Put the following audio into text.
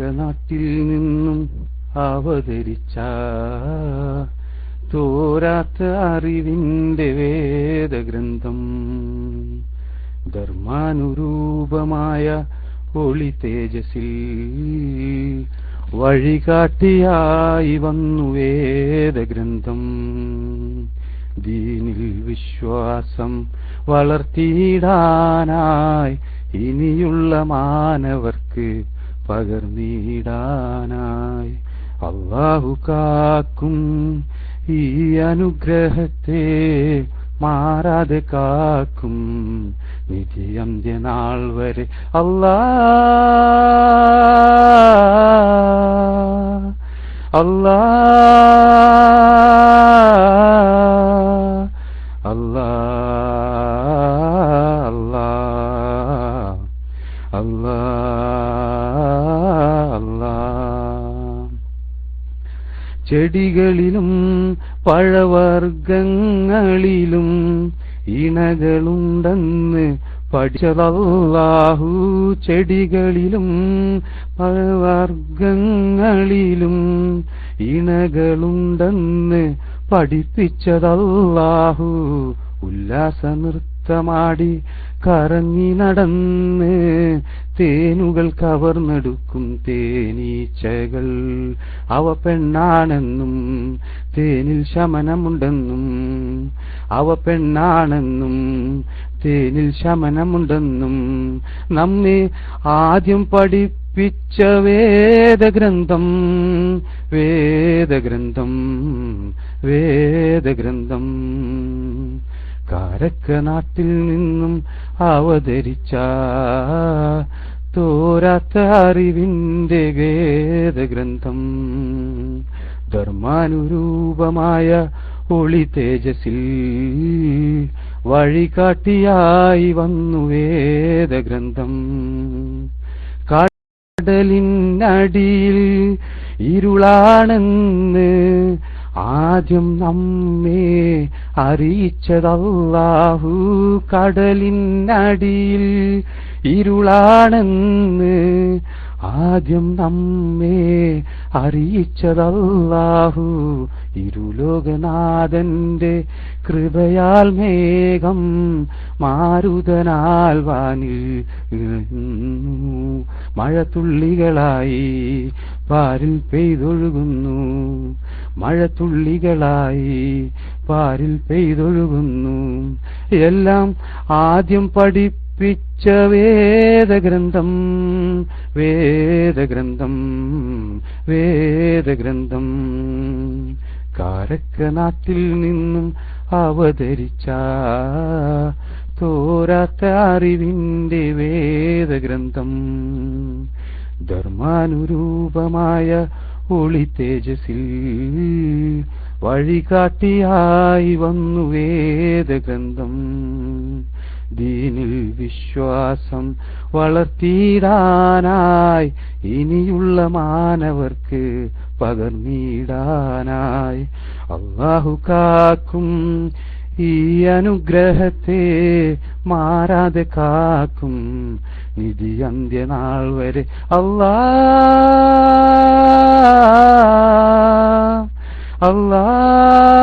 നാട്ടിൽ നിന്നും അവതരിച്ച തോരാത്ത അറിവിന്റെ വേദഗ്രന്ഥം ധർമാനുരൂപമായ ഒളി തേജസിൽ വഴികാട്ടിയായി വന്നു വേദഗ്രന്ഥം. ദീനിൽ വിശ്വാസം വളർത്തിയിടാനായി ഇനിയുള്ള മാനവർക്ക് പകർന്നിടാനായി അള്ളാഹു കാക്കും ഈ അനുഗ്രഹത്തെ മാറാതെ കാക്കും നിധി അന്ത്യനാൾ വരെ അല്ലാ അല്ലാ അല്ലാ ചെടികളിലും പഴവർഗങ്ങളിലും ഇണകളുണ്ടെന്ന് പഠിച്ചതല്ലാഹു. ചെടികളിലും പഴവർഗങ്ങളിലും ഇണകളുണ്ടെന്ന് പഠിപ്പിച്ചതല്ലാഹു. ഉല്ലാസ നൃത്തമാടി കറങ്ങി നടന്ന് തേനുകൾ കവർന്നെടുക്കും തേനീച്ചകൾ. അവ പെണ്ണാണെന്നും തേനിൽ ശമനമുണ്ടെന്നും. അവ പെണ്ണാണെന്നും തേനിൽ ശമനമുണ്ടെന്നും. നമ്മെ ആദ്യം പഠിപ്പിച്ച വേദഗ്രന്ഥം വേദഗ്രന്ഥം വേദഗ്രന്ഥം. കാരക്ക നാട്ടിൽ നിന്നും അവതരിച്ച തോരാത്ത അറിവിന്റെ വേദഗ്രന്ഥം. ധർമാനുരൂപമായ ഒളി തേജസിൽ വഴികാട്ടിയായി വന്നു വേദഗ്രന്ഥം. കടലിനടിയിൽ ഇരുളാണെന്ന് ആദ്യം നമ്മെ അറിയിച്ചതല്ലാഹു കടലിനടിയിൽ ഇരുളാണെന്ന് ആദ്യം നമ്മെ അറിയിച്ചതല്ലാഹു. ഇരുലോകനാഥന്റെ കൃപയാൽ മേഘം മാരുതനാൽ വാനിൽ മഴത്തുള്ളികളായി പാരിൽ പെയ്തൊഴുകുന്നു. മഴത്തുള്ളികളായി പാരിൽ പെയ്തൊഴുകുന്നു. എല്ലാം ആദ്യം പഠിപ്പിച്ച വേദഗ്രന്ഥം വേദഗ്രന്ഥം വേദഗ്രന്ഥം. കാരക്കനാട്ടിൽ നിന്നും അവതരിച്ച തോരാത്ത അറിവിന്റെ വേദഗ്രന്ഥം ധർമാനുരൂപമായ ഒളി തേജസിൽ വഴികാട്ടിയായി വന്നു വേദഗ്രന്ഥം. ദീനിൽ വിശ്വാസം വളർത്തിയിടാനായി ഇനിയുള്ള മാനവർക്ക് പകർന്നിടാനായി അള്ളാഹു കാക്കും ഈ അനുഗ്രഹത്തെ മാറാതെ കാക്കും നിധി അന്ത്യനാൾ വരെ. അല്ലാ അല്ലാ